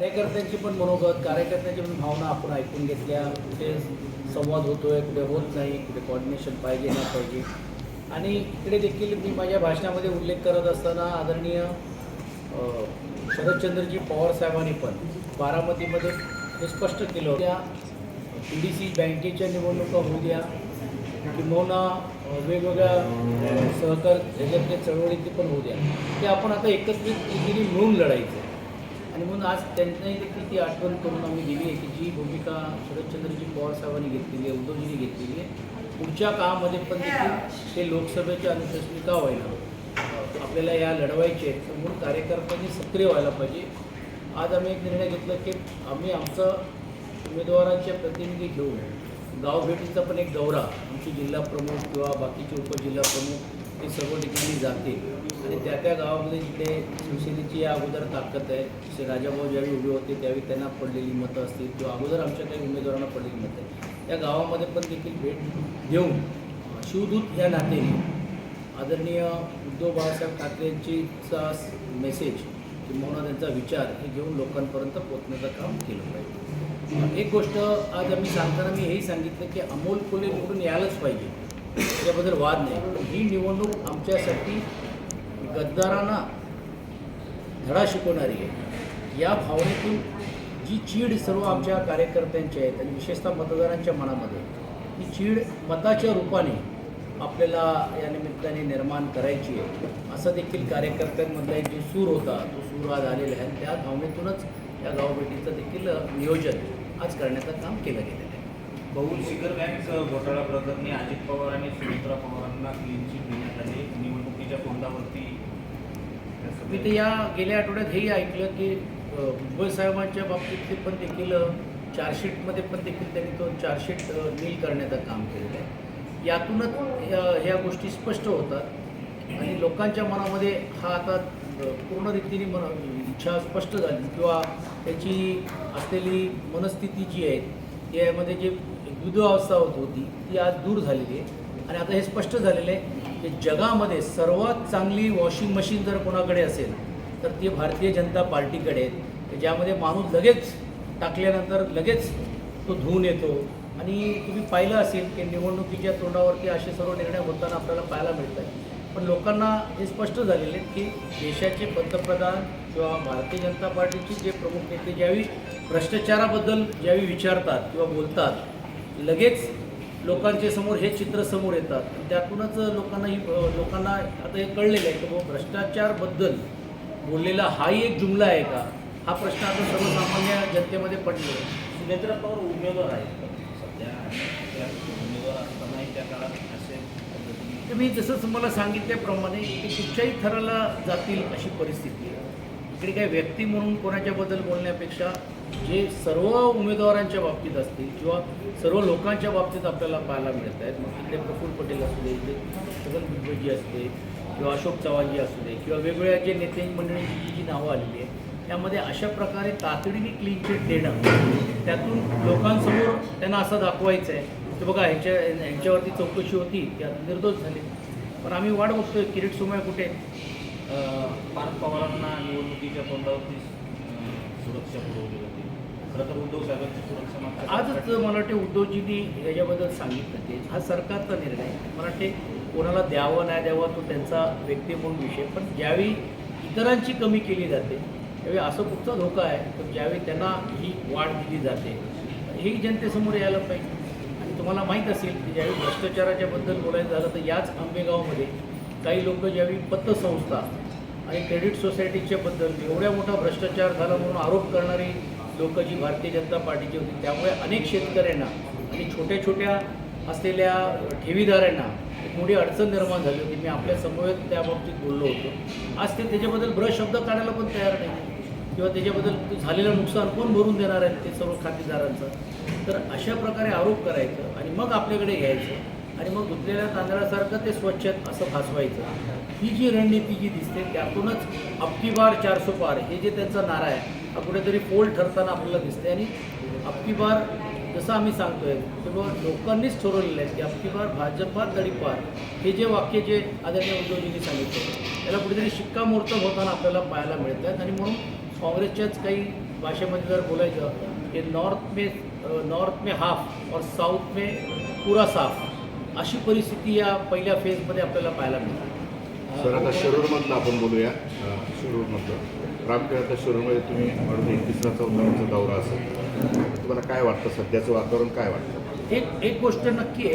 कार्यकर्त्यांची पण मनोगत कार्यकर्त्यांची पण भावना आपण ऐकून घेतल्या. कुठे संवाद होतोय कुठे होत नाही कुठे कॉर्डिनेशन पाहिजे नाही पाहिजे. आणि इकडे देखील मी माझ्या भाषणामध्ये उल्लेख करत असताना आदरणीय शरदचंद्रजी पवार साहेबांनी पण बारामतीमध्ये हे स्पष्ट केलं त्या पी डी सी बँकेच्या निवडणुका होऊ द्या किंबहुना वेगवेगळ्या सहकार ह्याच्यातल्या चळवळीतली पण होऊ द्या. ते आपण आता एकत्रित मिळून लढायचं. म्हणून आज त्यांनाही देखील ती आठवण करून आम्ही दिली आहे की जी भूमिका शरदचंद्रजी पवार साहेबांनी घेतलेली आहे उद्धवजींनी घेतलेली आहे. पुढच्या काळामध्ये पण देखील ते लोकसभेच्या अनुशसनिका व्हायला आपल्याला या लढवायचे आहेत तर म्हणून कार्यकर्त्यांनी सक्रिय व्हायला पाहिजे. आज आम्ही एक निर्णय घेतला की आम्ही आमचं उमेदवारांचे प्रतिनिधी घेऊन गावभेटीचा पण एक दौरा आमचे जिल्हा प्रमुख किंवा बाकीचे उपजिल्हा प्रमुख ते सर्व ठिकाणी जाते आणि त्या त्या गावामध्ये जिथे शिवसेनेची या अगोदर ताकद आहे जसे राजाभाऊ ज्यावेळी उभे होते त्यावेळी त्यांना पडलेली मतं असतील किंवा अगोदर आमच्या काही उमेदवारांना पडलेली मतं आहे त्या गावामध्ये पण देखील भेट देऊन शिवदूत या नात्याने आदरणीय उद्धव बाळासाहेब ठाकरेंचीचा मेसेज किंवा त्यांचा विचार हे घेऊन लोकांपर्यंत पोहोचण्याचं काम केलं पाहिजे. एक गोष्ट आज आम्ही सांगताना मी हेही सांगितलं की अमोल कोले निवडून यायलाच पाहिजे. याबद्दल वाद नाही. ही निवडणूक आमच्यासाठी गद्दारांना धडा शिकवणारी आहे. या भावनेतून जी चीड सर्व आमच्या कार्यकर्त्यांची आहेत आणि विशेषतः मतदारांच्या मनामध्ये ही चीड मताच्या रूपाने आपल्याला या निमित्ताने निर्माण करायची आहे. असं देखील कार्यकर्त्यांमधला एक जो सूर होता तो सूर आज आलेला आहे त्या भावनेतूनच या गावभेटीचं देखील नियोजन आज करण्याचं काम केलं गेलं आहे बहुल शिखर बँक घोटाळा प्रकरणी अजित पवार आणि सुमित्रा पवारांना क्लीन चिट देण्यात आली. निवडणुकीच्या तोंडावरती मी तर या गेल्या आठवड्यात हेही ऐकलं की मुंबई साहेबांच्या बाबतीत पण देखील चार्जशीटमध्ये पण देखील त्यांनी तो चार्जशीट नील करण्याचं काम केलेलं आहे. यातूनच ह्या गोष्टी स्पष्ट होतात आणि लोकांच्या मनामध्ये हा आता पूर्ण रीतीने मन इच्छा स्पष्ट झाली किंवा त्याची असलेली मनस्थिती जी आहे यामध्ये जे युद्धावस्था होत होती ती आज दूर झालेली आहे. आणि आता हे स्पष्ट झालेलं आहे की जगामध्ये सर्वात चांगली वॉशिंग मशीन जर कोणाकडे असेल तर ती भारतीय जनता पार्टीकडे आहे. ज्यामध्ये माणूस लगेच टाकल्यानंतर लगेच तो धुवून येतो. आणि तुम्ही पाहिलं असेल की निवडणुकीच्या तोंडावरती असे सर्व निर्णय होताना आपल्याला पाहायला मिळतात. पण लोकांना हे स्पष्ट झालेले आहे की देशाचे पंतप्रधान किंवा भारतीय जनता पार्टीचे जे प्रमुख नेते ज्यावेळी भ्रष्टाचाराबद्दल ज्यावेळी विचारतात किंवा बोलतात लगेच लोकांच्या समोर हे चित्र समोर येतात. त्यातूनच लोकांना ही लोकांना आता हे कळलेलं आहे की बाबा भ्रष्टाचारबद्दल बोललेला हाही एक जुमला आहे का? हा प्रश्न आता सर्वसामान्य जनतेमध्ये पडलेला आहे. सुनेत्रा पवार उमेदवार आहेत. सध्या त्या उमेदवार असतानाही त्या काळात असे तर मी जसं तुम्हाला सांगितल्याप्रमाणे ते कुठच्याही थराला जातील अशी परिस्थिती आहे. इकडे काही व्यक्ती म्हणून कोणाच्याबद्दल बोलण्यापेक्षा जे सर्व उमेदवारांच्या बाबतीत असतील किंवा सर्व लोकांच्या बाबतीत आपल्याला पाहायला मिळत आहेत मग तिथले प्रफुल्ल पटेल असू दे इथे छगन भुजबळजी असू दे किंवा अशोक चव्हाणजी असू दे किंवा वेगवेगळ्या जे नेते मंडळींची जी जी नावं आलेली आहेत त्यामध्ये अशा प्रकारे तातडीने क्लीन चिट देणं त्यातून लोकांसमोर त्यांना असं दाखवायचं आहे की बघा ह्यांच्या ह्यांच्यावरती चौकशी होती त्यात निर्दोष झाले. पण आम्ही वाट बघतोय किरीट सोमया कुठे पार्थ पवारांना निवडणुकीच्या तोंडावरती सुरक्षा पुरवली जाते खरं तर उद्धव साहेबांची सुरक्षा मात्र आजच मला वाटते उद्धवजींनी याच्याबद्दल सांगितलं ते हा सरकारचा निर्णय. मला वाटते कोणाला द्यावं नाही द्यावं तो त्यांचा व्यक्ती म्हणून विषय. पण ज्यावेळी इतरांची कमी केली जाते त्यावेळी असं कुठचा धोका आहे? तर ज्यावेळी त्यांना ही वाढ दिली जाते हेही जनतेसमोर यायला पाहिजे. आणि तुम्हाला माहीत असेल की ज्यावेळी भ्रष्टाचाराच्या बद्दल बोलायचं झालं तर याच आंबेगावमध्ये काही लोक ज्यावेळी पतसंस्था आणि क्रेडिट सोसायटीच्या बद्दल एवढ्या मोठा भ्रष्टाचार झाला म्हणून आरोप करणारी लोक जी भारतीय जनता पार्टीची होती त्यामुळे अनेक शेतकऱ्यांना आणि छोट्या छोट्या असलेल्या ठेवीदारांना एक मोठी अडचण निर्माण झाली होती. मी आपल्या समवेत त्याबाबतीत बोललो होतो. आज ते त्याच्याबद्दल ब्रश शब्द काढायला पण तयार नाही. किंवा त्याच्याबद्दल झालेलं नुकसान कोण भरून देणार आहेत ते सर्व खातेदारांचं. तर अशा प्रकारे आरोप करायचं आणि मग आपल्याकडे घ्यायचं आणि मग धुतलेल्या तांदळासारखं ते स्वच्छ असं भासवायचं. ही जी रणनीती जी दिसते त्यातूनच अबकी बार चारसो पार हे जे त्यांचा नारा आहे हा कुठेतरी पोल ठरताना आपल्याला दिसते आणि अबकी बार जसं आम्ही सांगतोय की बाबा लोकांनीच ठरवलेलं आहे की अबकी बार भाजपा तडीपार हे जे वाक्य जे आदरणीय उद्धवजींनी सांगितलं त्याला कुठेतरी शिक्कामोर्तब होताना आपल्याला पाहायला मिळत आहेत आणि म्हणून काँग्रेसच्याच काही भाषेमध्ये जर बोलायचं की नॉर्थ मे नॉर्थ मे हाफ और साऊथ मे पुरा साफ. अशी परिस्थिती या पहिल्या फेजमध्ये आपल्याला पाहायला मिळते. सर आता शिरूरमधलं आपण बोलूया. शिरूरमधलं. रामखेड आता शिरूरमध्ये तुम्ही एक तिसरा चौथ्याचा दौरा असेल. तुम्हाला काय वाटतं सध्याचं वातावरण? काय वाटतं? एक एक गोष्ट नक्की आहे.